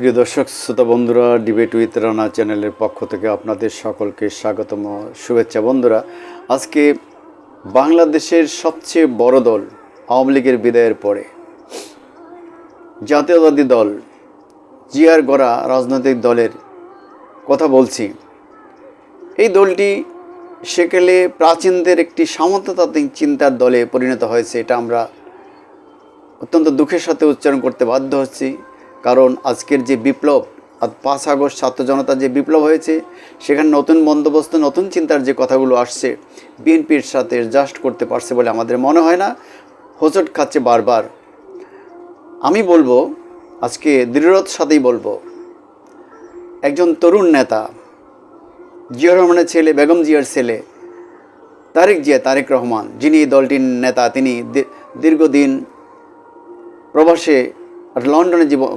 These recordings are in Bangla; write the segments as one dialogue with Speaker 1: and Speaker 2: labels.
Speaker 1: প্রিয় দর্শক, শ্রোতা বন্ধুরা ডিবেট উইথ রানা চ্যানেলের পক্ষ থেকে আপনাদের সকলকে স্বাগতম, শুভেচ্ছা। বন্ধুরা, আজকে বাংলাদেশের সবচেয়ে বড় দল আওয়ামী লীগের বিদায়ের পরে জাতীয়তাবাদী দল জিয়ার গড়া রাজনৈতিক দলের কথা বলছি। এই দলটি সেকালে প্রাচীনদের একটি সামন্ততাত্ত্বিক চিন্তার দলে পরিণত হয়েছে, এটা আমরা অত্যন্ত দুঃখের সাথে উচ্চারণ করতে বাধ্য হচ্ছি। কারণ আজকের যে বিপ্লব আর পাঁচ আগস্ট ছাত্র জনতার যে বিপ্লব হয়েছে, সেখানে নতুন বন্দোবস্ত, নতুন চিন্তার যে কথাগুলো আসছে, বিএনপির সাথে জাস্ট করতে পারছে বলে আমাদের মনে হয় না। হোঁচট খাচ্ছে বারবার। আমি বলব, আজকে দৃঢ়তার সাথেই বলব, একজন তরুণ নেতা জিয়া রহমানের ছেলে, বেগম জিয়ার ছেলে, তারেক জিয়া, তারেক রহমান, যিনি দলটির নেতা, তিনি দীর্ঘদিন প্রবাসে লন্ডনে জীবন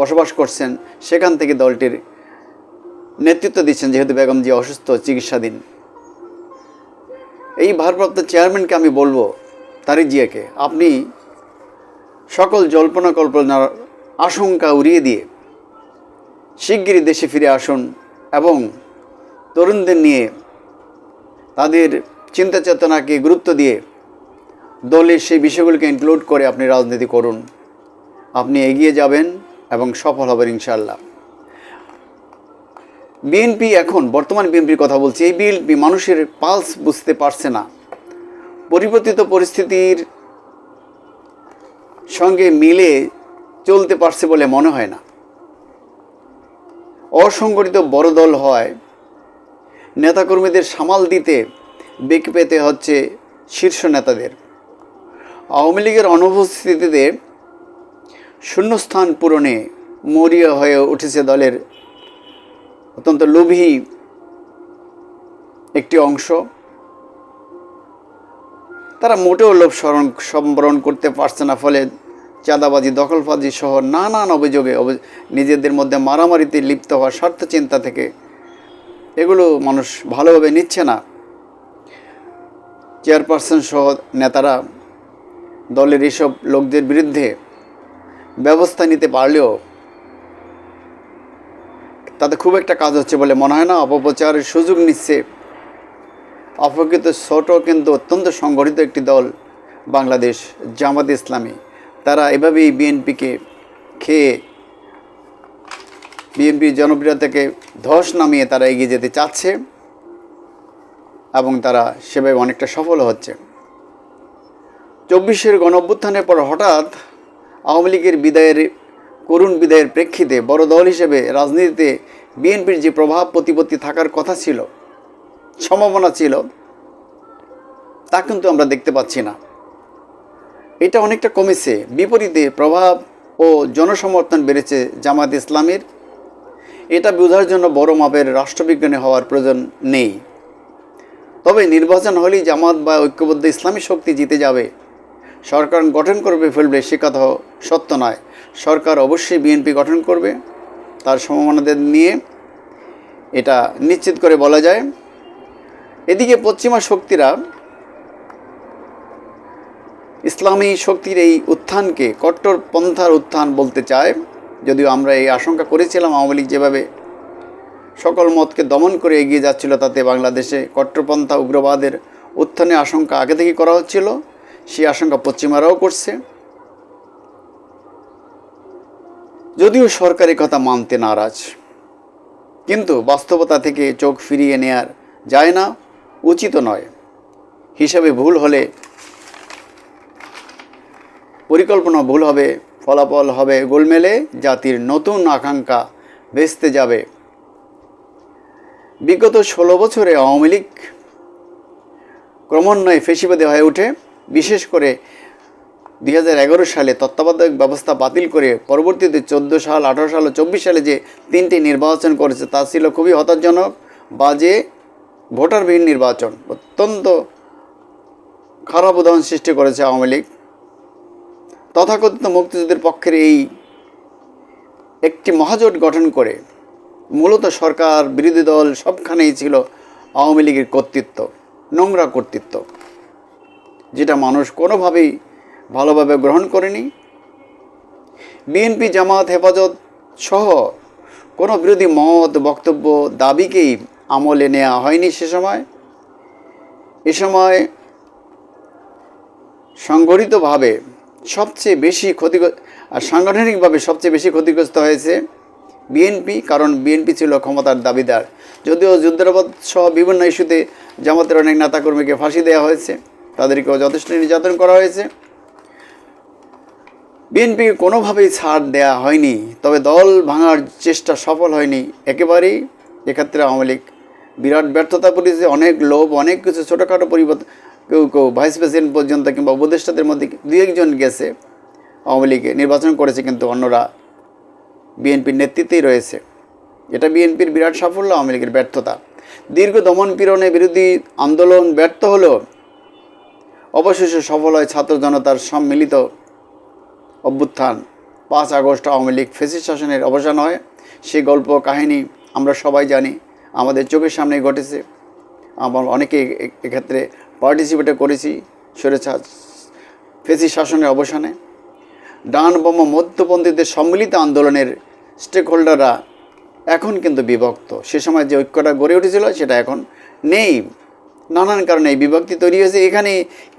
Speaker 1: বসবাস করছেন, সেখান থেকে দলটির নেতৃত্ব দিচ্ছেন যেহেতু বেগম জিয়া অসুস্থ, চিকিৎসাধীন। এই ভারপ্রাপ্ত চেয়ারম্যানকে আমি বলব, তারেক জিয়াকে, আপনি সকল জল্পনা কল্পনার আশঙ্কা উড়িয়ে দিয়ে শিগগিরই দেশে ফিরে আসুন এবং তরুণদের নিয়ে তাদের চিন্তা চেতনাকে গুরুত্ব দিয়ে দলের সেই বিষয়গুলোকে ইনক্লুড করে আপনি রাজনীতি করুন। আপনি এগিয়ে যাবেন এবং সফল হবেন ইনশাল্লাহ বিএনপি এখন, বর্তমান বিএনপির কথা বলছি, এই বিএনপি মানুষের পালস বুঝতে পারছে না। পরিবর্তিত পরিস্থিতির সঙ্গে মিলে চলতে পারছে বলে মনে হয় না। অসংগঠিত বড় দল হয়, নেতাকর্মীদের সামাল দিতে বেগ পেতে হচ্ছে শীর্ষ নেতাদের। আওয়ামী লীগের অনুপস্থিতিতে শূন্যস্থান পূরণে মরিয়া হয়ে উঠেছে দলের অত্যন্ত লোভী একটি অংশ। তারা মোটেও লোভ স্মরণ, সম্বরণ করতে পারছে না, ফলে চাঁদাবাজি, দখলবাজি সহ নানান অভিযোগে অভি- নিজেদের মধ্যে মারামারিতে লিপ্ত হওয়ার স্বার্থ চিন্তা থেকে এগুলো মানুষ ভালোভাবে নিচ্ছে না। চেয়ারপারসন সহ নেতারা দলের এসব লোকদের বিরুদ্ধে ব্যবস্থা নিতে পারলেও তাতে খুব একটা কাজ হচ্ছে বলে মনে হয় না। অপপ্রচারের সুযোগ নিচ্ছে। অপকৃত ছোট কিন্তু অত্যন্ত সংগঠিত একটি দল বাংলাদেশ, জামাত ইসলামী। তারা এভাবেই বিএনপিকে খেয়ে বিএনপির জনপ্রিয়তাকে ধস নামিয়ে তারা এগিয়ে যেতে চাচ্ছে এবং তারা সেভাবে অনেকটা সফল হচ্ছে। চব্বিশের গণ অভ্যুত্থানের পর হঠাৎ আওয়ামী লীগের বিদায়ের, করুণ বিদায়ের প্রেক্ষিতে বড় দল হিসেবে রাজনীতিতে বিএনপির যে প্রভাব প্রতিপত্তি থাকার কথা ছিল, সম্ভাবনা ছিল, তা কিন্তু আমরা দেখতে পাচ্ছি না। এটা অনেকটা কমেছে। বিপরীতে প্রভাব ও জনসমর্থন বেড়েছে জামাত ইসলামের। এটা বোঝার জন্য বড় মাপের রাষ্ট্রবিজ্ঞানী হওয়ার প্রয়োজন নেই। তবে নির্বাচন হলেই জামাত বা ঐক্যবদ্ধ ইসলামী শক্তি জিতে যাবে সরকার গঠন করবে ফেলবে সে কথা সত্য নয়। সরকার অবশ্যই বিএনপি গঠন করবে, তার সম্ভাবনাদের নিয়ে এটা নিশ্চিত করে বলা যায়। এদিকে পশ্চিমা শক্তিরা ইসলামী শক্তির এই উত্থানকে কট্টরপন্থার উত্থান বলতে চায়। যদিও আমরা এই আশঙ্কা করেছিলাম, আওয়ামী লীগ যেভাবে সকল মতকে দমন করে এগিয়ে যাচ্ছিল, তাতে বাংলাদেশে কট্টরপন্থা উগ্রবাদের উত্থানের আশঙ্কা আগে থেকে করা হচ্ছিল। সেই আশঙ্কা পশ্চিমারাও করছে। যদিও সরকারি কথা মানতে নারাজ, কিন্তু বাস্তবতা থেকে চোখ ফিরিয়ে নেয়ার যায় না, উচিত নয়। হিসাবে ভুল হলে পরিকল্পনা ভুল হবে, ফলাফল হবে গোলমেলে, জাতির নতুন আকাঙ্ক্ষা ভেস্তে যাবে। বিগত ষোলো বছরে আওয়ামী লীগ ক্রমান্বয়ে ফেসিবাদী হয়ে ওঠে। বিশেষ করে দু হাজার এগারো সালে তত্ত্বাবধায়ক ব্যবস্থা বাতিল করে পরবর্তীতে চোদ্দ সাল, আঠারো সাল ও চব্বিশ সালে যে তিনটি নির্বাচন করেছে, তা ছিল খুবই হতাশজনক, বাজে, ভোটারবিহীন নির্বাচন। অত্যন্ত খারাপ উদাহরণ সৃষ্টি করেছে আওয়ামী লীগ। তথাকথিত মুক্তিযুদ্ধের পক্ষের এই একটি মহাজোট গঠন করে মূলত সরকার, বিরোধী দল সবখানেই ছিল আওয়ামী লীগের কর্তৃত্ব, নোংরা কর্তৃত্ব। যেটা মানুষ কোনোভাবেই ভালোভাবে গ্রহণ করেনি। বিএনপি, জামাত, হেফাজত সহ কোনো বিরোধী মত, বক্তব্য, দাবিকেই আমলে নেওয়া হয়নি সে সময়। এ সময় সংগঠিতভাবে সবচেয়ে বেশি ক্ষতি সাংগঠনিকভাবে সবচেয়ে বেশি ক্ষতিগ্রস্ত হয়েছে বিএনপি, কারণ বিএনপি ছিল ক্ষমতার দাবিদার। যদিও যুদ্ধাপদ সহ বিভিন্ন ইস্যুতে জামাতের অনেক নেতাকর্মীকে ফাঁসি দেওয়া হয়েছে। তাদেরকেও যথেষ্ট নির্যাতন করা হয়েছে। বিএনপি কোনোভাবেই ছাড় দেয়া হয়নি, তবে দল ভাঙার চেষ্টা সফল হয়নি। একেবারেই এক্ষেত্রে আওয়ামী লীগ বিরাট ব্যর্থতা পড়েছে অনেক লোভ, অনেক কিছু ছোটোখাটো পরিবর্তন। কেউ কেউ ভাইস প্রেসিডেন্ট পর্যন্ত কিংবা উপদেষ্টাদের মধ্যে দু একজন গেছে। আওয়ামী লীগে নির্বাচন করেছে, কিন্তু অন্যরা বিএনপির নেতৃত্বেই রয়েছে। এটা বিএনপির বিরাট সাফল্য, আওয়ামী লীগের ব্যর্থতা। দীর্ঘ দমন পীড়নে বিরোধী আন্দোলন ব্যর্থ হলেও অবশেষে সফল হয় ছাত্র জনতার সম্মিলিত অভ্যুত্থান। পাঁচ আগস্ট আওয়ামী লীগ ফেসিস শাসনের অবসান হয়। সেই গল্প, কাহিনী আমরা সবাই জানি, আমাদের চোখের সামনে ঘটেছে। আমার অনেকে এক্ষেত্রে পার্টিসিপেটও করেছি সরেছা ফেসিস শাসনের অবসানে। ডান বম মধ্যপন্থীদের সম্মিলিত আন্দোলনের স্টেক হোল্ডাররা এখন কিন্তু বিভক্ত। সে সময় যে ঐক্যটা গড়ে উঠেছিল সেটা এখন নেই। নানান কারণে এই বিভক্তি তৈরি হয়েছে। এখানে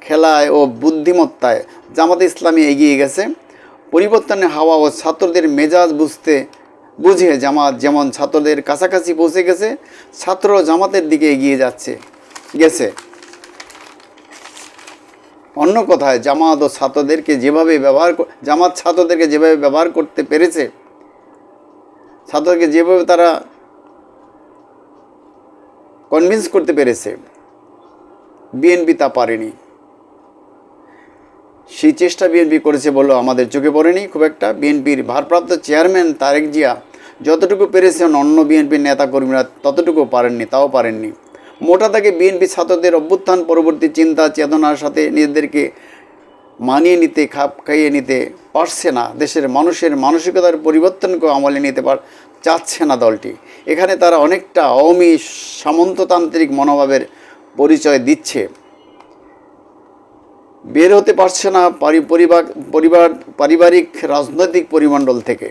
Speaker 1: খেলায় ও বুদ্ধিমত্তায় জামাতে ইসলামী এগিয়ে গেছে। পরিবর্তনের হাওয়া ও ছাত্রদের মেজাজ বুঝতে বুঝে জামাত যেমন ছাত্রদের কাছাকাছি পৌঁছে গেছে ছাত্র জামাতের দিকে এগিয়ে যাচ্ছে, গেছে। অন্য কথায়, জামাত ও ছাত্রদেরকে যেভাবে ব্যবহার জামাত ছাত্রদেরকে যেভাবে ব্যবহার করতে পেরেছে, ছাত্রদেরকে যেভাবে তারা কনভিন্স করতে পেরেছে বিএনপি তা পারেনি। সেই চেষ্টা বিএনপি করেছে বলেও আমাদের চোখে পড়েনি। খুব একটা বিএনপির ভারপ্রাপ্ত চেয়ারম্যান তারেক জিয়া যতটুকু পেরেছেন অন্য বিএনপির নেতাকর্মীরা ততটুকু পারেননি, তাও পারেননি। মোটা দাগে বিএনপি ছাত্রদের অভ্যুত্থান, পরবর্তী চিন্তা, চেতনার সাথে নিজেদেরকে মানিয়ে নিতে, খাপ খাইয়ে নিতে পারছে না। দেশের মানুষের মানসিকতার পরিবর্তনকে আমলে নিতে পার চাচ্ছে না দলটি। এখানে তারা অনেকটা অমি সামন্ততান্ত্রিক মনোভাবের পরিচয় দিচ্ছে। বের হতে পারছে না পরিবার পরিবার পারিবারিক রাজনৈতিক পরিমণ্ডল থেকে।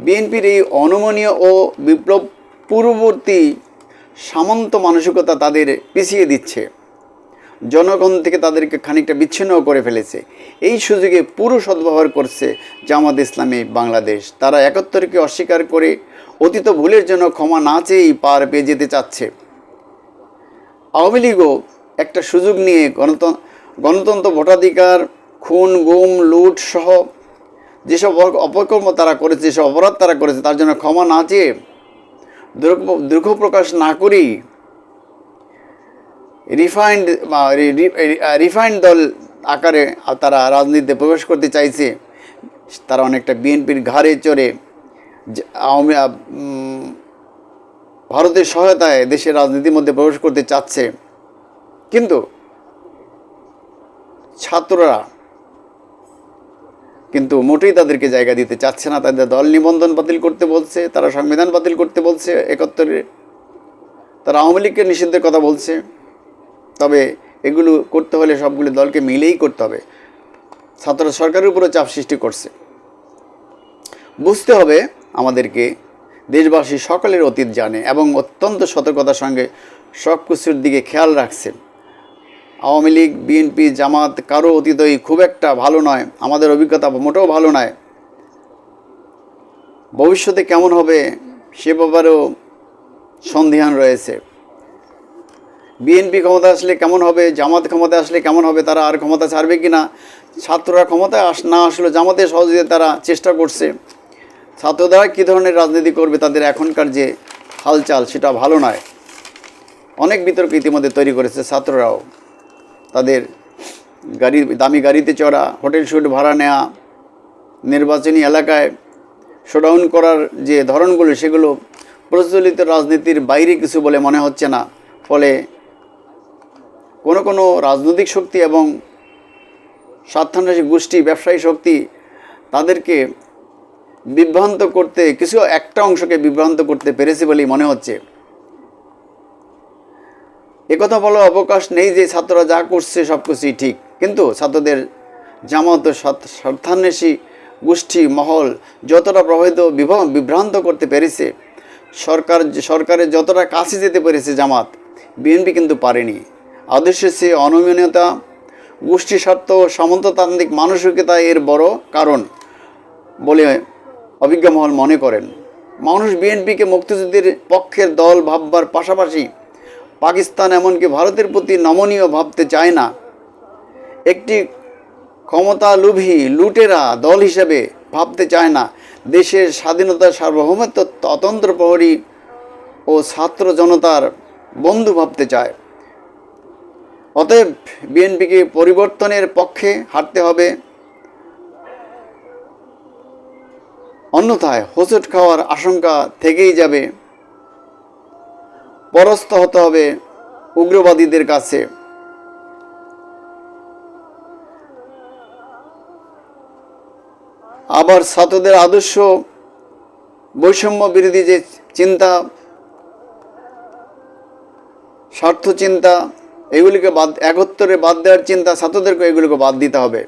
Speaker 1: বিএনপির এই অনমনীয় ও বিপ্লব পূর্ববর্তী সামন্ত মানসিকতা তাদের পিছিয়ে দিচ্ছে। জনগণ থেকে তাদেরকে খানিকটা বিচ্ছিন্ন করে ফেলেছে। এই সুযোগে পুরো সদ্ব্যবহার করছে জামাত ইসলামী বাংলাদেশ। তারা একাত্তরকে অস্বীকার করে অতীত ভুলের জন্য ক্ষমা না চেয়েই পার পেয়ে যেতে চাচ্ছে। আওয়ামী লীগও একটা সুযোগ নিয়ে গণতন্ত্র গণতন্ত্র ভোটাধিকার, খুন, গুম, লুট সহ যেসব অপকর্ম তারা করেছে, যেসব অপরাধ তারা করেছে, তার জন্য ক্ষমা না চেয়ে দুঃখ প্রকাশ না করেই রিফাইন্ড বা রিফাইন্ড দল আকারে তারা রাজনীতিতে প্রবেশ করতে চাইছে। তারা অনেকটা বিএনপির ঘাড়ে চড়ে আওয়ামী ভারতের সহায়তায় দেশের রাজনীতির মধ্যে প্রবেশ করতে চাচ্ছে। কিন্তু ছাত্ররা কিন্তু মোটেই তাদেরকে জায়গা দিতে চাচ্ছে না। তাদের দল নিবন্ধন বাতিল করতে বলছে, তারা সংবিধান বাতিল করতে বলছে একাত্তরে। তারা আওয়ামী লীগকে নিষিদ্ধের কথা বলছে। তবে এগুলো করতে হলে সবগুলো দলকে মিলেই করতে হবে। ছাত্ররা সরকারের উপরে চাপ সৃষ্টি করছে। বুঝতে হবে আমাদেরকে দেশবাসী সকলের অতীত জানে এবং অত্যন্ত সতর্কতার সঙ্গে সব কিছুর দিকে খেয়াল রাখছে আওয়ামী লীগ, বিএনপি, জামাত কারও অতীতই খুব একটা ভালো নয়, আমাদের অভিজ্ঞতা মোটেও ভালো নয়। ভবিষ্যতে কেমন হবে সে ব্যাপারেও সন্ধিহান রয়েছে। বিএনপি ক্ষমতা আসলে কেমন হবে, জামাত ক্ষমতা আসলে কেমন হবে, তারা আর ক্ষমতা ছাড়বে কি না ছাত্ররা ক্ষমতায় আস, না আসলে জামাতের সহযোগিতা তারা চেষ্টা করছে। ছাত্ররা কী ধরনের রাজনীতি করবে, তাদের এখনকার যে হালচাল সেটা ভালো নয়। অনেক বিতর্ক ইতিমধ্যে তৈরি করেছে ছাত্ররাও। তাদের গাড়ি, দামি গাড়িতে চড়া, হোটেল শুট ভাড়া নেওয়া নির্বাচনী এলাকায় শোডাউন করার যে ধরনগুলো, সেগুলো প্রচলিত রাজনীতির বাইরে কিছু বলে মনে হচ্ছে না। ফলে কোনো কোনো রাজনৈতিক শক্তি এবং স্বার্থান্বেষী গোষ্ঠী, ব্যবসায়ী শক্তি তাদেরকে বিভ্রান্ত করতে, কিছু একটা অংশকে বিভ্রান্ত করতে পেরেছে বলেই মনে হচ্ছে। একথা বলার অবকাশ নেই যে ছাত্ররা যা করছে সব কিছুই ঠিক। কিন্তু ছাত্রদের জামাত স্বার্থান্বেষী গোষ্ঠী, মহল যতটা প্রভাবিত বিভ- বিভ্রান্ত করতে পেরেছে। সরকার সরকারের যতটা কাছে যেতে পেরেছে জামাত, বিএনপি কিন্তু পারেনি। আদর্শের সে অনমনীয়তা, গোষ্ঠী স্বার্থ সামন্ততান্ত্রিক মানসিকতা এর বড় কারণ বলে অভিজ্ঞ মহল মনে করেন, মানুষ বিএনপিকে মুক্তিযুদ্ধের পক্ষের দল ভাববার পাশাপাশি পাকিস্তান এমনকি ভারতের প্রতি নমনীয় ভাবতে চায় না। একটি ক্ষমতা লুভী লুটেরা দল হিসেবে ভাবতে চায় না। দেশের স্বাধীনতা সার্বভৌমত্ব ততন্ত্র প্রহরী ও ছাত্র জনতার বন্ধু ভাবতে চায়। অতএব বিএনপিকে পরিবর্তনের পক্ষে হাঁটতে হবে। অন্যথায় হোঁচট খাওয়ার আশঙ্কা থেকেই যাবে। পরস্ত হতে হবে উগ্রবাদীদের কাছে। আবার ছাত্রদের আদর্শ বৈষম্য বিরোধী যে চিন্তা, স্বার্থ চিন্তা, এগুলিকে বাদ একত্তরে বাদ দেওয়ার চিন্তা ছাত্রদেরকে এগুলোকে বাদ দিতে হবে।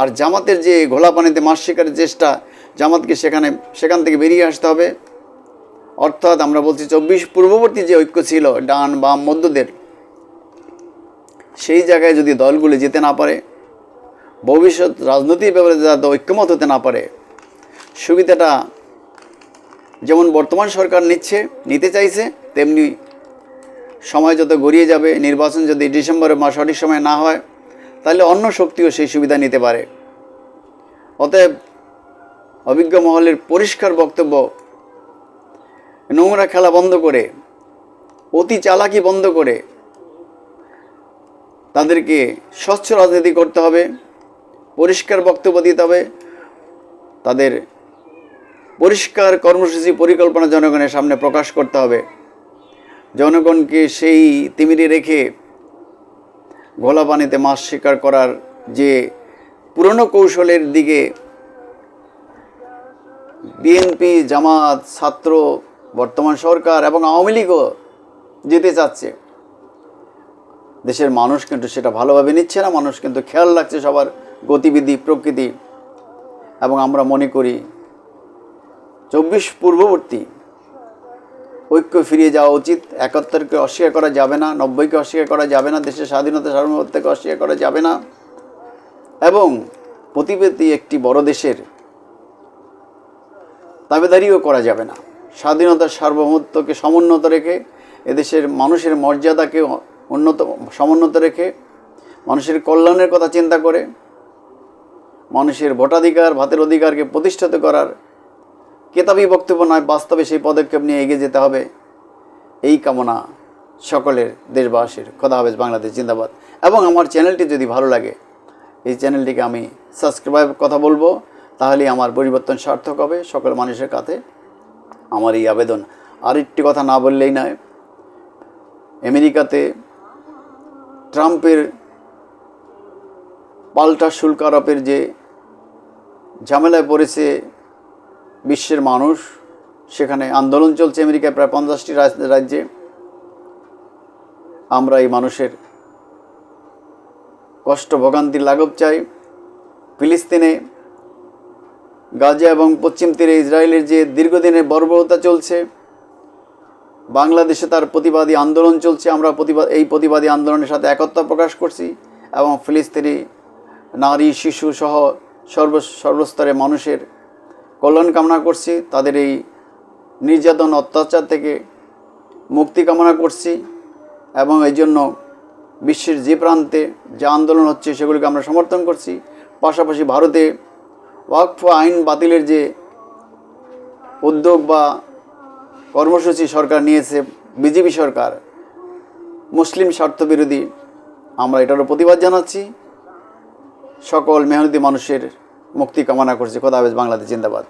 Speaker 1: আর জামাতের যে ঘোলা পানিতে মাছ শিকারের চেষ্টা জামাতকে সেখানে, সেখান থেকে বেরিয়ে আসতে হবে। অর্থাৎ আমরা বলছি চব্বিশ পূর্ববর্তী যে ঐক্য ছিল ডান বাম মধ্যদের, সেই জায়গায় যদি দলগুলি যেতে না পারে, ভবিষ্যৎ রাজনৈতিক ব্যাপারে যাতে ঐক্যমত হতে না পারে, সুবিধাটা যেমন বর্তমান সরকার নিচ্ছে, নিতে চাইছে, তেমনি সময় যত গড়িয়ে যাবে, নির্বাচন যদি ডিসেম্বরে বা সঠিক সময় না হয়, তাহলে অন্য শক্তিও সেই সুবিধা নিতে পারে। অতএব অভিজ্ঞ মহলের পরিষ্কার বক্তব্য। নোংরা খেলা বন্ধ করে, অতি চালাকি বন্ধ করে তাদেরকে স্বচ্ছ রাজনীতি করতে হবে, পরিষ্কার বক্তব্য দিতে হবে, তাদের পরিষ্কার কর্মসূচি পরিকল্পনা জনগণের সামনে প্রকাশ করতে হবে। জনগণকে সেই তিমিরে রেখে ঘোলা পানিতে মাছ শিকার করার যে পুরনো কৌশলের দিকে বিএনপি, জামাত, ছাত্র, বর্তমান সরকার এবং আওয়ামী লীগও যেতে চাচ্ছে দেশের মানুষ কিন্তু সেটা ভালোভাবে নিচ্ছে না, মানুষ কিন্তু খেয়াল রাখছে সবার গতিবিধি, প্রকৃতি এবং আমরা মনে করি চব্বিশ পূর্ববর্তী ঐক্য ফিরিয়ে যাওয়া উচিত, একাত্তরকে অস্বীকার করা যাবে না, নব্বইকে অস্বীকার করা যাবে না, দেশের স্বাধীনতা, সার্বভৌমত্বকে অস্বীকার করা যাবে না এবং প্রতিবেদী একটি বড় দেশের দাবিদারিও করা যাবে না। স্বাধীনতার সার্বভৌমত্বকে সমুন্নত রেখে এদেশের মানুষের মর্যাদাকে উন্নত, সমুন্নত রেখে মানুষের কল্যাণের কথা চিন্তা করে মানুষের ভোটাধিকার, ভাতের অধিকারকে প্রতিষ্ঠিত করার কেতাবি বক্তব্য নয়, বাস্তবে সেই পদক্ষেপ নিয়ে এগিয়ে যেতে হবে। এই কামনা সকলের দেশবাসীর। খোদা হাফেজ বাংলাদেশ জিন্দাবাদ। এবং আমার চ্যানেলটি যদি ভালো লাগে, এই চ্যানেলটিকে আমি সাবস্ক্রাইব কথা বলব। তাহলেই আমার পরিবর্তন সার্থক হবে সকল মানুষের কাছে আমার এই আবেদন। আর একটি কথা না বললেই নয়, আমেরিকাতে ট্রাম্পের পাল্টা শুল্ক আরোপের যে ঝামেলায় পড়েছে বিশ্বের মানুষ, সেখানে আন্দোলন চলছে আমেরিকায় প্রায় পঞ্চাশটি রাজ- রাজ্যে। আমরা এই মানুষের কষ্ট ভোগান্তির লাঘব চাই। ফিলিস্তিনে গাজা এবং পশ্চিম তীরে ইসরায়েলের যে দীর্ঘদিনের বর্বরতা চলছে, বাংলাদেশে তার প্রতিবাদী আন্দোলন চলছে, আমরা প্রতিবাদ এই প্রতিবাদী আন্দোলনের সাথে একত্র প্রকাশ করছি এবং ফিলিস্তিনি নারী, শিশু সহ সর্ব সর্বস্তরে মানুষের কল্যাণ কামনা করছি। তাদের এই নির্যাতন, অত্যাচার থেকে মুক্তি কামনা করছি এবং এই জন্য বিশ্বের যে প্রান্তে যে আন্দোলন হচ্ছে সেগুলিকে আমরা সমর্থন করছি। পাশাপাশি ভারতে ওয়াকফ আইন বাতিলের যে উদ্যোগ বা কর্মসূচি সরকার নিয়েছে, বিজেপি সরকার, মুসলিম স্বার্থবিরোধী, আমরা এটারও প্রতিবাদ জানাচ্ছি। সকল মেহনতি মানুষের মুক্তি কামনা করছি। খোদা হাফেজ বাংলাদেশ, জিন্দাবাদ।